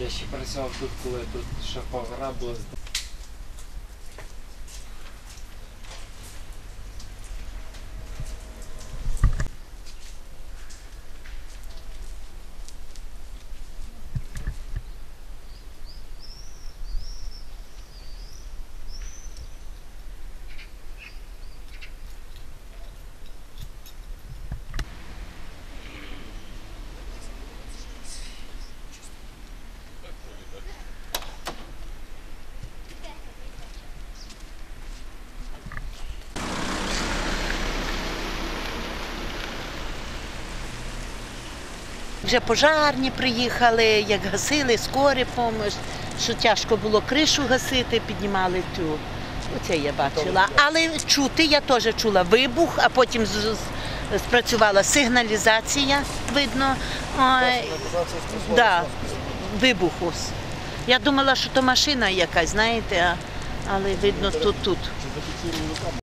Я ще працював тут, коли тут ще гора Вже пожарні приїхали, як гасили, скорі помощ, що тяжко було кришу гасити, піднімали ту. Оце я бачила. Але чути я теж чула вибух, а потім спрацювала сигналізація, видно. Ой, да, вибуху. Я думала, що то машина якась, знаєте, але видно тут тут.